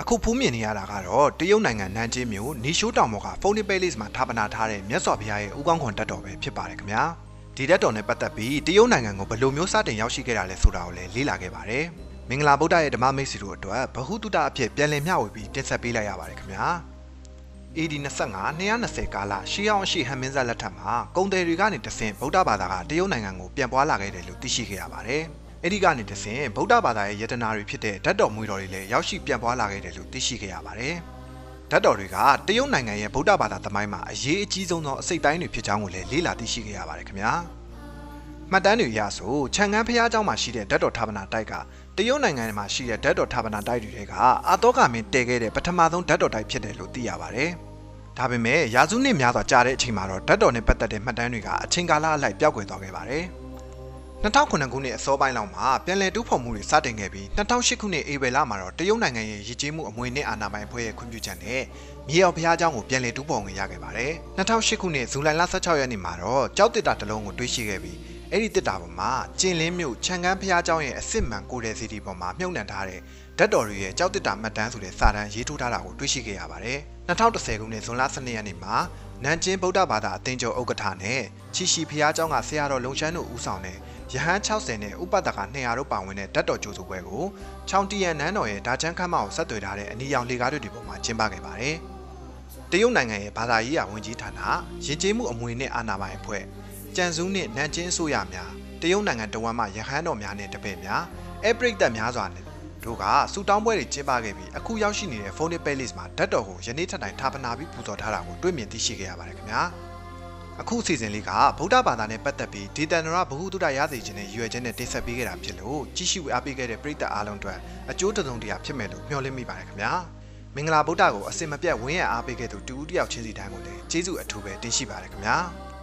အခုဖူးမြင်နေရတာကတော့တရုတ်နိုင်ငံနန်းကျင်းမြို့နီရှိုးတောင်ပေါ်ကဖုန်နီပဲလစ်မှာဌာပနာထားတဲ့မြတ်စွာဘုရားရဲ့ဥကောင်းခွန်တက်တော်ပဲဖြစ်ပါတယ်ခင်ဗျာဒီတက်တော်နဲ့ပတ်သက်ပြီးတရုတ်နိုင်ငံကိုဘယ်လိုမျိုးစတင်ရောက်ရှိခဲ့တာလဲဆိုတာကိုလည်းလေ့လာခဲ့ပါတယ်မင်္ဂလာဗုဒ္ဓရဲ့ဓမ္မမိတ်ဆွေတို့အတွက်ဗဟုသုတအဖြစ်ပြန်လည်မျှဝေပြီးတင်ဆက်ပေးလိုက်ရပါတယ်ခင်ဗျာ AD 25 220ကာလရှီအောင်ရှိဟန်မင်းဇက်လက်ထက်မှာကုံတယ်တွေကနေတဆင့်ဗုဒ္ဓဘာသာကတရုတ်နိုင်ငံကိုပြန်ပွားလာခဲ့တယ်လို့သိရှိခဲ့ရပါတယ်။ အဲဒီကနေတဆင့်ဗုဒဓဘာသာရဲ့ယတနာတွေဖြစ်တဲ့ဓာတ်တော်မွေတော်တွေလည်းရောက်ရှိပြန်ပွားလာခဲ့တယ်လို့သိရှိခဲ့ရပါတယ်။ဓာတ်တော်တွေကတရုတ်နိုင်ငံရဲ့ဗုဒ္ဓဘာသာသမိုင်းမှာအရေးအကြီးဆုံးသောအစိတ်ပိုင်းတွေဖြစ်ကြောင်းကိုလည်းလေ့လာသိရှိခဲ့ရပါတယ်ခင်ဗျာ။မှတ်တမ်းတွေအရဆိုခြံငန်းဖျားเจ้าမှာရှိတဲ့ဓာတ်တော်ဌာပနာတိုက်ကတရုတ်နိုင်ငံမှာရှိတဲ့ဓာတ်တော်ဌာပနာတိုက်တွေကအာတောကမင်းတည်ခဲ့တဲ့ပထမဆုံးဓာတ်တော်တိုက်ဖြစ်တယ်လို့သိရပါတယ်။ဒါပေမဲ့ရာစုနှစ်များစွာကြာတဲ့အချိန်မှာတော့ဓာတ်တော်နဲ့ပတ်သက်တဲ့မှတ်တမ်းတွေကအချိန်ကာလအလိုက်ပျောက်ကွယ်သွားခဲ့ပါတယ်။ 2009ခုနှစ်အစောပိုင်းလောက်မှာပြန်လည်တူးဖော်မှုတွေစတင်ခဲ့ပြီး2008ခုနှစ်ဧပြီလမှာတော့တရုတ်နိုင်ငံရဲ့ရည်ကြီးမှုအမွေနဲ့အာဏာပိုင်အဖွဲ့ရဲ့ခွင့်ပြုချက်နဲ့မြေအောင်ဘုရားကျောင်းကိုပြန်လည်တူးဖော်ဝင်ရခဲ့ပါတယ်။2008ခုနှစ်ဇူလိုင်လ16ရက်နေ့မှာတော့ကြောက်တစ်တာတစ်လုံးကိုတွေ့ရှိခဲ့ပြီး အဲ့ဒီတစ်တာပေါ်မှာကျင်လင်းမြို့ခြံကန်းဘုရားကျောင်းရဲ့အစ်စ်မှန်ကိုယ်တဲ့စီတီပေါ်မှာမြုပ်နှံထားတဲ့ဓာတ်တော်တွေရဲ့ကြောက်တစ်တာမှတ်တမ်းဆိုတဲ့စာတမ်းရေးထိုးထားတာကိုတွေ့ရှိခဲ့ရပါတယ်။2010ခုနှစ်ဇွန်လ12ရက်နေ့မှာနန်ကျင်းဗုဒ္ဓဘာသာအသင်းချုပ်ဥက္ကဋ္ဌနဲ့ချီရှီဘုရားကျောင်းကဆရာတော်လုံရှမ်းတို့ဦးဆောင်တဲ့ရဟန်း60နဲ့ဥပဒက200တို့ပါဝင်တဲ့ဓာတ်တော်ကြိုးစုပွဲကိုချောင်းတီယန်နန်းတော်ရဲ့ဓာချမ်းခမ်းမကိုဆက်သွယ်ထားတဲ့အနီရောင်လေကားတွေဒီပေါ်မှာကျင်းပခဲ့ပါတယ်။တရုတ်နိုင်ငံရဲ့ဘာသာရေးရာဝန်ကြီးဌာနရည်ကျေးမှုအမွေနဲ့အာဏာပိုင်အဖွဲ့ ကြံစူးနဲ့နန်ကျင်းအစိုးရများတရုတ်နိုင်ငံတဝမ်းမှရဟန်းတော်များနဲ့တပည့်များအပရိတ်သက်များစွာနဲ့တို့ကစူတောင်းပွဲတွေကျင်းပခဲ့ပြီးအခုရောက်ရှိနေတဲ့ Phone Palace မှာဓာတ်တော်ကိုယနေ့ထက်တိုင်ဌာပနာပြီးပူဇော်ထားတာကိုတွေ့မြင်သိရှိခဲ့ရပါတယ်ခင်ဗျာ။အခုအစီအစဉ်လေးကဗုဒ္ဓဘာသာနဲ့ပတ်သက်ပြီးဒေတန်နရဘ ഹു တုဒရရစေခြင်းနဲ့ရွယ်ခြင်းနဲ့တင်ဆက်ပေးခဲ့တာဖြစ်လို့ကြီးစုအားပေးခဲ့တဲ့ပရိသတ်အားလုံးအတွက်အကျိုးတစုံတရာဖြစ်မယ်လို့မျှော်လင့်မိပါတယ်ခင်ဗျာ။မင်္ဂလာဗုဒ္ဓကိုအစင်မပြတ်ဝင်းရအားပေးခဲ့သူတူဦးတယောက်ချင်းစီတိုင်းကိုလည်းကျေးဇူးအထူးပဲတင်ရှိပါတယ်ခင်ဗျာ။